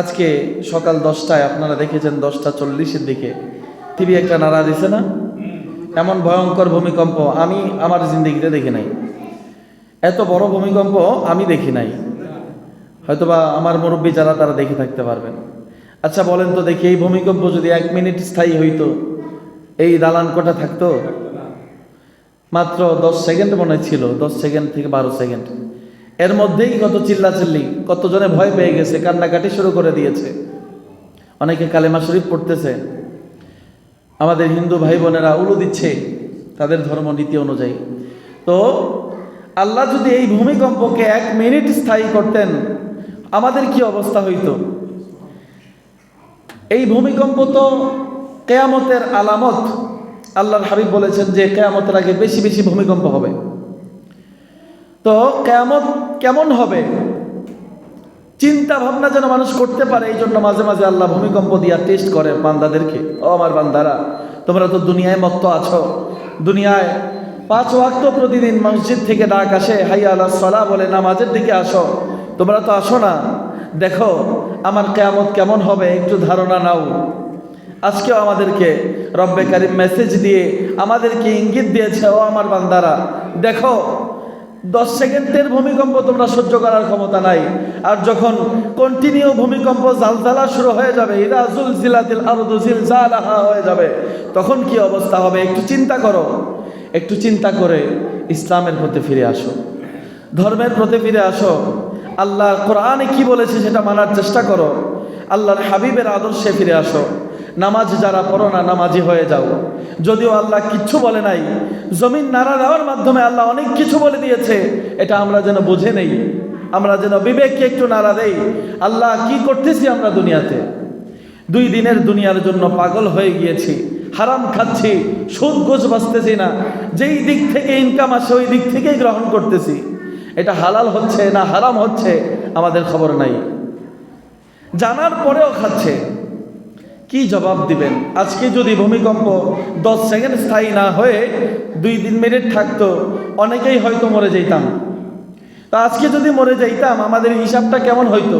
আজকে সকাল দশটায় আপনারা দেখেছেন দশটা চল্লিশের দিকে। টিভি একটা নাড়া দিছে না? এমন ভয়ঙ্কর ভূমিকম্প আমি আমার জিন্দগিতে দেখি নাই। এত বড় ভূমিকম্প আমি দেখি নাই। হয়তোবা আমার মুরব্বী যারা তারা দেখে থাকতে পারবেন। আচ্ছা বলেন তো দেখি, এই ভূমিকম্প যদি এক মিনিট স্থায়ী হইতো, এই দালান কোটা থাকতো? মাত্র দশ সেকেন্ড মনে ছিল, দশ সেকেন্ড থেকে বারো সেকেন্ড। এর মধ্যেই কত চিল্লাচিল্লি, কতজনে ভয় পেয়ে গেছে, কান্নাকাটি শুরু করে দিয়েছে। অনেকে কালেমা শরীফ পড়তেছে। আমাদের হিন্দু ভাই বোনেরা উলু দিচ্ছে তাদের ধর্ম নীতি অনুযায়ী। তো আল্লাহ যদি এই ভূমিকম্পকে এক মিনিট স্থায়ী করতেন, আমাদের কি অবস্থা হইতো? এই ভূমিকম্প তো কেয়ামতের আলামত। আল্লাহর হাবিব বলেছেন যে কেয়ামতের আগে বেশি বেশি ভূমিকম্প হবে। তো কেয়ামত কেমন হবে? চিন্তা ভাবনা যেন মানুষ করতে পারে এই জন্য মাঝে মাঝে আল্লাহ ভূমিকম্প দিয়া টেস্ট করে বান্দাদেরকে। ও আমার বান্দারা, তোমরা তো দুনিয়ায় মত্ত আছো। দুনিয়ায় পাঁচ ওয়াক্ত প্রতিদিন মসজিদ থেকে ডাক আসে হাইয়া আল্লাহ সলা বলে, নামাজের দিকে আসো। তোমরা তো আসো না। দেখো, আমার কেয়ামত কেমন হবে, একটু ধারণা নাও। আজকেও আমাদেরকে রব্বে কারিম মেসেজ দিয়ে আমাদেরকে ইঙ্গিত দিয়েছে, ও আমার বান্দারা, দেখো দশ সেকেন্ডের ভূমিকম্প তোমরা সহ্য করার ক্ষমতা নাই। আর যখন কন্টিনিউ ভূমিকম্প জালজালা শুরু হয়ে যাবে, ইদা জুল জিলাতিল আরদু জিলজালাহা হয়ে যাবে, তখন কি অবস্থা হবে? একটু চিন্তা করো। একটু চিন্তা করে ইসলামের প্রতি ফিরে আসো। ধর্মের প্রতি ফিরে আসো। আল্লাহ কোরআনে কি বলেছে সেটা মানার চেষ্টা করো। আল্লাহর হাবিবের আদর্শে ফিরে আসো। নামাজ যারা পড়ো না, নামাজি হয়ে যাও। যদিও আল্লাহ কিচ্ছু বলে নাই। জমিন নাড়া দেওয়ার মাধ্যমে আল্লাহ অনেক কিছু বলে দিয়েছে। এটা আমরা যেন বুঝে নেই। আমরা যেন বিবেককে একটু নাড়া দেই। আল্লাহ কি করতেছি আমরা দুনিয়াতে? দুই দিনের দুনিয়ার জন্য পাগল হয়ে গিয়েছি, হারাম খাচ্ছি, সুদ গোছ বাঁচতেছি না। যেই দিক থেকে ইনকাম আসে, ওই দিক থেকেই গ্রহণ করতেছি। এটা হালাল হচ্ছে না হারাম হচ্ছে, আমাদের খবর নাই। জানার পরেও খাচ্ছে। কি জবাব দিবেন? আজকে যদি ভূমিকম্প দশ সেকেন্ড স্থায়ী না হয়ে দুই তিন মিনিট থাকতো, অনেকেই হয়তো মরে যেতাম তা আজকে যদি মরে যাইতাম, আমাদের হিসাবটা কেমন হইতো?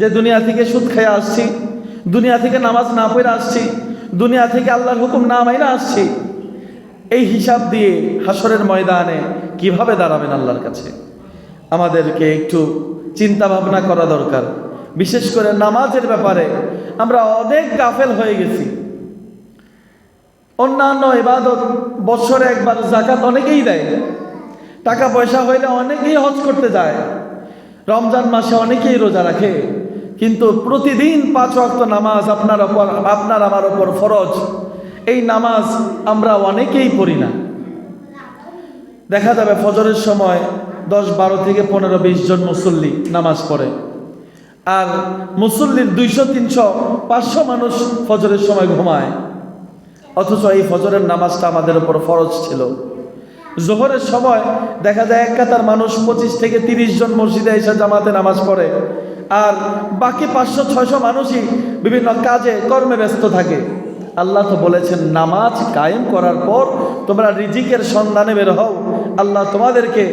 যে দুনিয়া থেকে সুদ খেয়ে আসছি, দুনিয়া থেকে নামাজ না পড়ে আসছি, দুনিয়া থেকে আল্লাহর হুকুম না মাইনা আসছি, এই হিসাব দিয়ে হাসরের ময়দানে কীভাবে দাঁড়াবেন আল্লাহর কাছে? আমাদেরকে একটু চিন্তা ভাবনা করা দরকার। বিশেষ করে নামাজের ব্যাপারে, আমরা অনেক গাফেল হয়ে গেছি। অন্যান্য ইবাদত বছরে একবার জাকাত অনেকেই দেয়। টাকা পয়সা হইলে অনেকেই হজ করতে যায়। রমজান মাসে অনেকেই রোজা রাখে। কিন্তু প্রতিদিন পাঁচ ওয়াক্ত নামাজ আপনার ওপর, আপনার আমার ওপর ফরজ। এই নামাজ আমরা অনেকেই পড়ি না। দেখা যাবে ফজরের সময় দশ বারো থেকে পনেরো বিশ জন মুসল্লি নামাজ পড়ে। আর মুসল্লির দুইশো, তিনশো, পাঁচশো মানুষ ফজরের সময় ঘুমায়। অথচ এই ফজরের নামাজটা আমাদের উপর ফরজ ছিল। জোহরের সময় দেখা যায় এক কাতার মানুষ পঁচিশ থেকে তিরিশ জন মসজিদে এসে জামাতে নামাজ পড়ে। আর বাকি পাঁচশো, ছয়শো মানুষই বিভিন্ন কাজে, কর্মে ব্যস্ত থাকে। আল্লাহ তো বলেছেন, নামাজ কায়েম করার পর তোমরা রিজিকের সন্ধানে বের হও। আল্লাহ তোমাদেরকে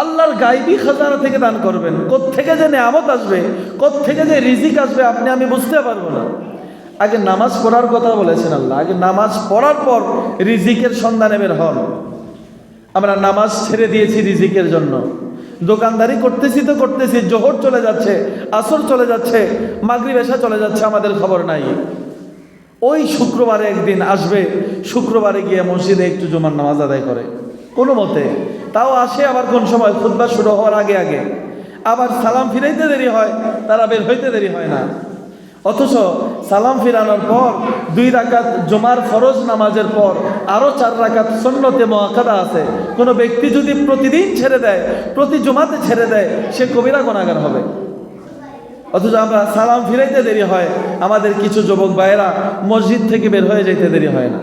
আল্লাহর গাইবি খাজানা থেকে দান করবেন। থেকে যে নেয়ামত আসবে থেকে যে রিজিক আসবে, আপনি, আমি বুঝতে পারব না। আগে নামাজ পড়ার কথা বলেছেন আল্লাহ। আগে নামাজ পড়ার পর রিজিকের সন্ধানে বের হন। আমরা নামাজ ছেড়ে দিয়েছি রিজিকের জন্য। দোকানদারি করতেছি তো করতেছি, জোহর চলে যাচ্ছে, আসর চলে যাচ্ছে মাগরি বেশা চলে যাচ্ছে, আমাদের খবর নাই। ওই শুক্রবারে একদিন আসবে, শুক্রবারে গিয়ে মসজিদে একটু জমার নামাজ আদায় করে। কোনো মতে তাও আসে, আবার কোন সময় খুদ্া শুরু হওয়ার আগে আগে। আবার সালাম ফিরাইতে দেরি হয়, তারা বের হইতে দেরি হয় না। অথচ সালাম ফিরানোর পর, দুই রাকাত জমার ফরজ নামাজের পর আরও চার রাকাত সন্ন্যতে মহাকাদা আছে। কোনো ব্যক্তি যদি প্রতিদিন ছেড়ে দেয়, প্রতি জমাতে ছেড়ে দেয়, সে কবিরা গণাগার হবে। অথচ আমরা সালাম ফিরাইতে দেরি হয়, আমাদের কিছু যুবক ভাইয়েরা মসজিদ থেকে বের হয়ে যেতে দেরি হয় না।